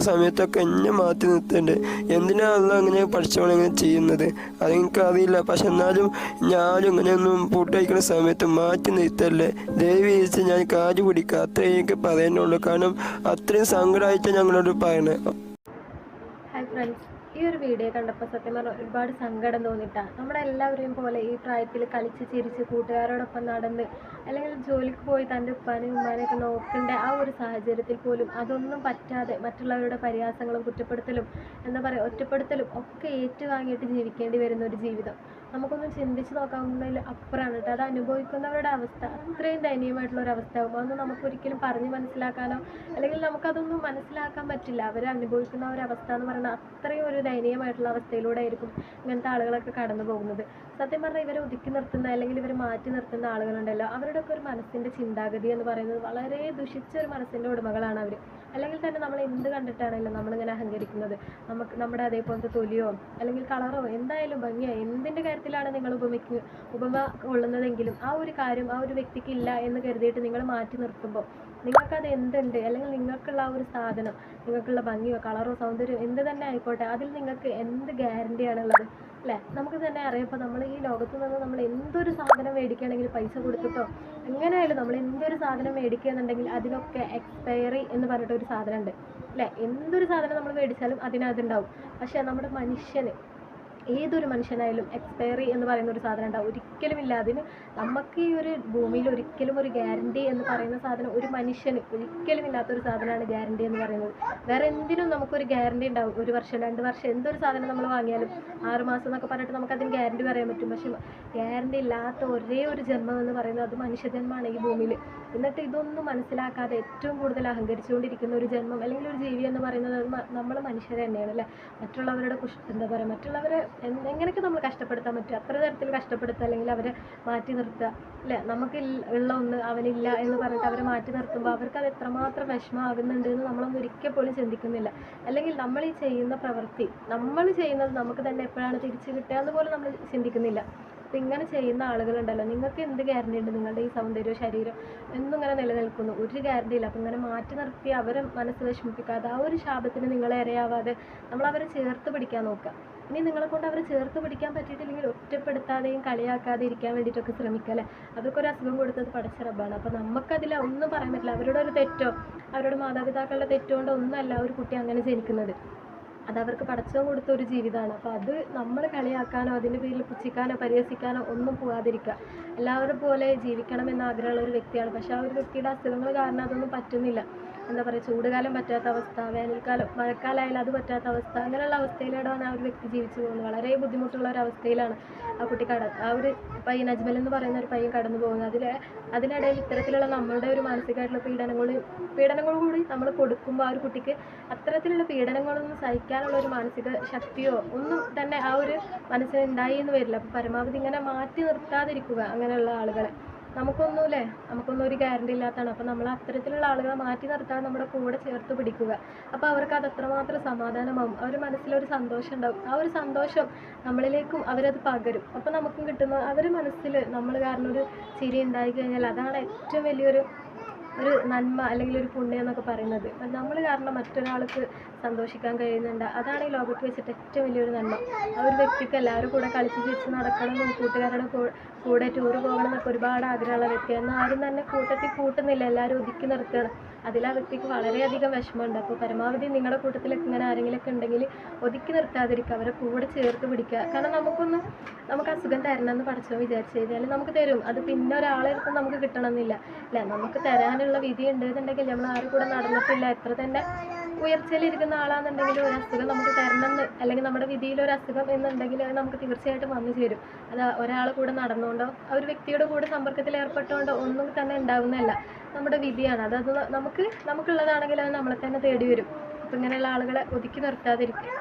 സമയത്തൊക്കെ എന്നെ മാറ്റി നിർത്തേണ്ടത് എന്തിനാ അല്ല അങ്ങനെ പഠിച്ചോളെ ഇങ്ങനെ ചെയ്യുന്നത്? അതെനിക്ക് അറിയില്ല. പക്ഷെ എന്നാലും ഞാനും ഇങ്ങനെയൊന്നും ഒന്നും കഴിക്കുന്ന സമയത്ത് മാറ്റി നിർത്തല്ലേ? ദയവ് ചെയ്ത് ഞാൻ കാജ് പിടിക്കുക അത്രേ എനിക്ക് പറയാനുള്ളൂ. കാരണം അത്രയും സങ്കടമായിട്ട് ഞങ്ങളോട് പറയണേ. ഫ്രണ്ട്സ് ഈ ഒരു വീഡിയോ കണ്ടപ്പോൾ സത്യം പറഞ്ഞാൽ ഒരുപാട് സങ്കടം തോന്നിയിട്ടാണ് നമ്മുടെ എല്ലാവരെയും പോലെ ഈ പ്രായത്തിൽ കളിച്ച് ചിരിച്ച് കൂട്ടുകാരോടൊപ്പം നടന്ന് അല്ലെങ്കിൽ ജോലിക്ക് പോയി തന്റെ ഉപ്പാനെയും ഉമ്മാനെയൊക്കെ നോക്കേണ്ട ആ ഒരു സാഹചര്യത്തിൽ പോലും അതൊന്നും പറ്റാതെ മറ്റുള്ളവരുടെ പരിഹാസങ്ങളും കുറ്റപ്പെടുത്തലും എന്താ പറയുക ഒറ്റപ്പെടുത്തലും ഒക്കെ ഏറ്റുവാങ്ങിയിട്ട് ജീവിക്കേണ്ടി വരുന്ന ഒരു ജീവിതം. നമുക്കൊന്നും ചിന്തിച്ച് നോക്കാവുന്നതിൽ അപ്പുറമാണ് കേട്ടോ. അത് അനുഭവിക്കുന്നവരുടെ അവസ്ഥ. അത്രയും ദയനീയമായിട്ടുള്ള ഒരു അവസ്ഥയാകും അതൊന്നും നമുക്കൊരിക്കലും പറഞ്ഞ് മനസ്സിലാക്കാനോ അല്ലെങ്കിൽ നമുക്കതൊന്നും മനസ്സിലാക്കാൻ പറ്റില്ല. അവർ അനുഭവിക്കുന്ന ഒരു അവസ്ഥ എന്ന് പറയുന്നത് അത്രയും ഒരു ദയനീയമായിട്ടുള്ള അവസ്ഥയിലൂടെ ആയിരിക്കും ഇങ്ങനത്തെ ആളുകളൊക്കെ കടന്നു പോകുന്നത്. സത്യം പറഞ്ഞാൽ ഇവരെ ഒതുക്കി നിർത്തുന്ന അല്ലെങ്കിൽ ഇവർ മാറ്റി നിർത്തുന്ന ആളുകളുണ്ടല്ലോ. അവരുടെയൊക്കെ ഒരു മനസ്സിന്റെ ചിന്താഗതി എന്ന് പറയുന്നത് വളരെ ദുഷിച്ച ഒരു മനസ്സിന്റെ ഉടമകളാണ് അവർ അല്ലെങ്കിൽ തന്നെ നമ്മൾ എന്ത് കണ്ടിട്ടാണല്ലോ നമ്മളിങ്ങനെ അഹങ്കരിക്കുന്നത്. നമുക്ക് നമ്മുടെ അതേപോലത്തെ തൊലിയോ അല്ലെങ്കിൽ കളറോ എന്തായാലും ഭംഗിയോ എന്തിന്റെ കാര്യത്തിലാണ് നിങ്ങൾ ഉപമയ്ക്ക് ഉപമ കൊള്ളുന്നതെങ്കിലും ആ ഒരു കാര്യം ആ ഒരു വ്യക്തിക്ക് ഇല്ല എന്ന് കരുതിയിട്ട് നിങ്ങൾ മാറ്റി നിർത്തുമ്പോൾ നിങ്ങൾക്കത് എന്തുണ്ട്? അല്ലെങ്കിൽ നിങ്ങൾക്കുള്ള ആ ഒരു സാധനം നിങ്ങൾക്കുള്ള ഭംഗിയോ കളറോ സൗന്ദര്യമോ എന്ത് തന്നെ ആയിക്കോട്ടെ അതിൽ നിങ്ങൾക്ക് എന്ത് ഗ്യാരണ്ടിയാണുള്ളത് അല്ലേ? നമുക്ക് തന്നെ അറിയാം. നമ്മൾ ഈ ലോകത്ത് നിന്ന് നമ്മൾ എന്തൊരു സാധനം മേടിക്കുകയാണെങ്കിൽ പൈസ കൊടുത്തിട്ടോ എങ്ങനെയായാലും നമ്മൾ എന്തൊരു സാധനം മേടിക്കുകയെന്നുണ്ടെങ്കിൽ അതിനൊക്കെ എക്സ്പയറി എന്ന് പറഞ്ഞിട്ട് ഒരു സാധനം ഉണ്ട് അല്ലേ? എന്തൊരു സാധനം നമ്മൾ മേടിച്ചാലും അതിനകത്തുണ്ടാവും പക്ഷേ നമ്മുടെ മനുഷ്യന് ഏതൊരു മനുഷ്യനായാലും എക്സ്പയറി എന്ന് പറയുന്ന ഒരു സാധനം ഉണ്ടാവും. ഒരിക്കലും ഇല്ല അതിന് നമുക്ക് ഈ ഒരു ഭൂമിയിൽ ഒരിക്കലും ഒരു ഗ്യാരണ്ടി എന്ന് പറയുന്ന സാധനം ഒരു മനുഷ്യന് ഒരിക്കലും ഇല്ലാത്തൊരു സാധനമാണ് ഗ്യാരണ്ടി എന്ന് പറയുന്നത്. വേറെ എന്തിനും നമുക്കൊരു ഗ്യാരണ്ടി ഉണ്ടാവും. ഒരു വർഷം രണ്ട് വർഷം എന്തൊരു സാധനം നമ്മൾ വാങ്ങിയാലും ആറ് മാസം എന്നൊക്കെ പറഞ്ഞിട്ട് നമുക്ക് അതിന് ഗ്യാരണ്ടി പറയാൻ പറ്റും. പക്ഷെ ഗ്യാരണ്ടി ഇല്ലാത്ത ഒരേ ഒരു ജന്മം എന്ന് പറയുന്നത് അത് മനുഷ്യജന്മമാണ് ഈ ഭൂമിയിൽ. എന്നിട്ട് ഇതൊന്നും മനസ്സിലാക്കാതെ ഏറ്റവും കൂടുതൽ അഹങ്കരിച്ചുകൊണ്ടിരിക്കുന്ന ഒരു ജന്മം അല്ലെങ്കിൽ ഒരു ജീവി എന്ന് പറയുന്നത് നമ്മൾ മനുഷ്യർ തന്നെയാണ് അല്ലേ? മറ്റുള്ളവരുടെ കുഷ് എന്താ പറയുക മറ്റുള്ളവരെ എങ്ങനെയൊക്കെ നമ്മൾ കഷ്ടപ്പെടുത്താൻ പറ്റും? അത്ര തരത്തിൽ കഷ്ടപ്പെടുത്തുക അല്ലെങ്കിൽ അവരെ മാറ്റി നിർത്തുക. അല്ലേ? നമുക്ക് ഉള്ള ഒന്ന് അവനില്ല എന്ന് പറഞ്ഞിട്ട് അവരെ മാറ്റി നിർത്തുമ്പോൾ അവർക്ക് അത് എത്രമാത്രം വിഷമമാകുന്നുണ്ട് എന്ന് നമ്മളൊന്നും ഒരിക്കൽ പോലും ചിന്തിക്കുന്നില്ല. അല്ലെങ്കിൽ നമ്മൾ ഈ ചെയ്യുന്ന പ്രവൃത്തി നമ്മൾ ചെയ്യുന്നത് നമുക്ക് തന്നെ എപ്പോഴാണ് തിരിച്ചു കിട്ടുക എന്ന് പോലും നമ്മൾ ചിന്തിക്കുന്നില്ല. അപ്പം ഇങ്ങനെ ചെയ്യുന്ന ആളുകളുണ്ടല്ലോ നിങ്ങൾക്ക് എന്ത് ഗ്യാരണ്ടി ഉണ്ട് നിങ്ങളുടെ ഈ സൗന്ദര്യവും ശരീരം എന്നും ഇങ്ങനെ നിലനിൽക്കുന്നു. ഒരു ഗ്യാരണ്ടി ഇല്ല. അപ്പം ഇങ്ങനെ മാറ്റി നിർത്തി അവരെ മനസ്സ് വിഷമിപ്പിക്കാതെ ആ ഒരു ശാപത്തിന് നിങ്ങളെ ഇരയാവാതെ നമ്മൾ അവരെ ചേർത്ത് പിടിക്കാൻ നോക്കുക. ഇനി നിങ്ങളെ കൊണ്ട് അവരെ ചേർത്ത് പിടിക്കാൻ പറ്റിയിട്ടില്ലെങ്കിൽ ഒറ്റപ്പെടുത്താതെയും കളിയാക്കാതെ ഇരിക്കാൻ വേണ്ടിയിട്ടൊക്കെ ശ്രമിക്കുക അല്ലേ? അതൊക്കെ ഒരു അസുഖം കൊടുത്തത് പടച്ച റബ്ബാണ്. അപ്പോൾ നമുക്കതിൽ ഒന്നും പറയാൻ പറ്റില്ല. അവരുടെ ഒരു തെറ്റോ അവരുടെ മാതാപിതാക്കളുടെ തെറ്റോ കൊണ്ട് ഒന്നല്ല ഒരു കുട്ടി അങ്ങനെ ജനിക്കുന്നത്. അത് അവർക്ക് പടച്ചവൻ കൊടുത്ത ഒരു ജീവിതമാണ്. അപ്പോൾ അത് നമ്മൾ കളിയാക്കാനോ അതിന്റെ പേരിൽ പുച്ഛിക്കാനോ പരിഹസിക്കാനോ ഒന്നും പോകാതിരിക്കുക എല്ലാവരും പോലെ ജീവിക്കണമെന്ന് ആഗ്രഹമുള്ള ഒരു വ്യക്തിയാണ്. പക്ഷേ ആ ഒരു വ്യക്തിയുടെ അസുഖങ്ങൾ കാരണം അതൊന്നും പറ്റുന്നില്ല. എന്താ പറയുക ചൂടുകാലം പറ്റാത്ത അവസ്ഥ വേനൽക്കാലം മഴക്കാലമായാലും അത് പറ്റാത്ത അവസ്ഥ അങ്ങനെയുള്ള അവസ്ഥയിലൂടെയാണ് ആ ഒരു വ്യക്തി ജീവിച്ചു പോകുന്നത്. വളരെ ബുദ്ധിമുട്ടുള്ള ഒരു അവസ്ഥയിലാണ് ആ കുട്ടി കട ആ ഒരു പയ്യൻ അജ്മൽ എന്ന് പറയുന്ന ഒരു പയ്യൻ കടന്നു പോകുന്നത്. അതിൽ അതിനിടയിൽ ഇത്തരത്തിലുള്ള നമ്മളുടെ ഒരു മാനസികമായിട്ടുള്ള പീഡനങ്ങൾ പീഡനങ്ങൾ കൂടി നമ്മൾ കൊടുക്കുമ്പോൾ ആ ഒരു കുട്ടിക്ക് അത്തരത്തിലുള്ള പീഡനങ്ങളൊന്നും സഹിക്കാനുള്ള ഒരു മാനസിക ശക്തിയോ ഒന്നും തന്നെ ആ ഒരു മനസ്സിന് ഉണ്ടായി എന്ന് വരില്ല. അപ്പോൾ പരമാവധി ഇങ്ങനെ മാറ്റി നിർത്താതിരിക്കുക അങ്ങനെയുള്ള ആളുകളെ. നമുക്കൊന്നും അല്ലേ നമുക്കൊന്നും ഒരു ഗ്യാരണ്ടി ഇല്ലാത്തതാണ്. അപ്പോൾ നമ്മൾ അത്തരത്തിലുള്ള ആളുകളെ മാറ്റി നിർത്താതെ നമ്മുടെ കൂടെ ചേർത്ത് പിടിക്കുക. അപ്പോൾ അവർക്ക് അത് അത്രമാത്രം സമാധാനമാവും. അവർ മനസ്സിലൊരു സന്തോഷം ഉണ്ടാവും. ആ ഒരു സന്തോഷം നമ്മളിലേക്കും അവരത് പകരും. അപ്പോൾ നമുക്കും കിട്ടുന്ന അവർ മനസ്സിൽ നമ്മൾ കാരണം ഒരു ചിരി ഉണ്ടായി കഴിഞ്ഞാൽ അതാണ് ഏറ്റവും വലിയൊരു നന്മ അല്ലെങ്കിൽ ഒരു പുണ്യം എന്നൊക്കെ പറയുന്നത്. നമ്മൾ കാരണം മറ്റൊരാൾക്ക് സന്തോഷിക്കാൻ കഴിയുന്നുണ്ട്. അതാണ് ഈ ലോകത്ത് വെച്ചിട്ട് ഏറ്റവും വലിയൊരു നന്മ. ആ ഒരു വ്യക്തിക്ക് എല്ലാവരും കൂടെ കളിച്ച് ചിരിച്ച് നടക്കണമെന്നും കൂട്ടുകാരുടെ കൂടെ ടൂർ പോകണം എന്നൊക്കെ ഒരുപാട് ആഗ്രഹമുള്ള വ്യക്തിയാണ് എന്നാൽ ആരും തന്നെ കൂട്ടത്തിൽ കൂട്ടുന്നില്ല. എല്ലാവരും ഒതുക്കി നിർത്തുകയാണ്. അതിൽ ആ വ്യക്തിക്ക് വളരെയധികം വിഷമമുണ്ട്. അപ്പോൾ പരമാവധി നിങ്ങളുടെ കൂട്ടത്തിലൊക്കെ ഇങ്ങനെ ആരെങ്കിലുമൊക്കെ ഉണ്ടെങ്കിൽ ഒതുക്കി നിർത്താതിരിക്കുക. അവരെ കൂടെ ചേർത്ത് പിടിക്കുക. കാരണം നമുക്കൊന്ന് നമുക്ക് അസുഖം തരണം എന്ന് പഠിച്ചോ വിചാരിച്ചു കഴിഞ്ഞാൽ നമുക്ക് തരും. അത് പിന്നെ ഒരാളെ അടുത്ത് നമുക്ക് കിട്ടണമെന്നില്ല. അല്ല നമുക്ക് തരാനുള്ള വിധി ഉണ്ട് എന്നുണ്ടെങ്കിൽ നമ്മൾ ആരും കൂടെ നടന്നിട്ടില്ല. എത്ര തന്നെ ഉയർച്ചയിലിരിക്കുന്ന ആളാണെന്നുണ്ടെങ്കിലും ഒരു അസുഖം നമുക്ക് തരണം അല്ലെങ്കിൽ നമ്മുടെ വിധിയിൽ ഒരു അസുഖം എന്നുണ്ടെങ്കിൽ അത് നമുക്ക് തീർച്ചയായിട്ടും വന്നു ചേരും. അത് ഒരാളെ കൂടെ നടന്നുകൊണ്ടോ ആ ഒരു വ്യക്തിയുടെ കൂടെ സമ്പർക്കത്തിൽ ഏർപ്പെട്ടുകൊണ്ടോ ഒന്നും തന്നെ ഉണ്ടാവുന്നതല്ല. നമ്മുടെ വിധിയാണ്. അത് അത് നമുക്ക് നമുക്കുള്ളതാണെങ്കിൽ അത് നമ്മളെ തന്നെ തേടി വരും അപ്പം ഇങ്ങനെയുള്ള ആളുകളെ ഒതുക്കി നിർത്താതിരിക്കുക.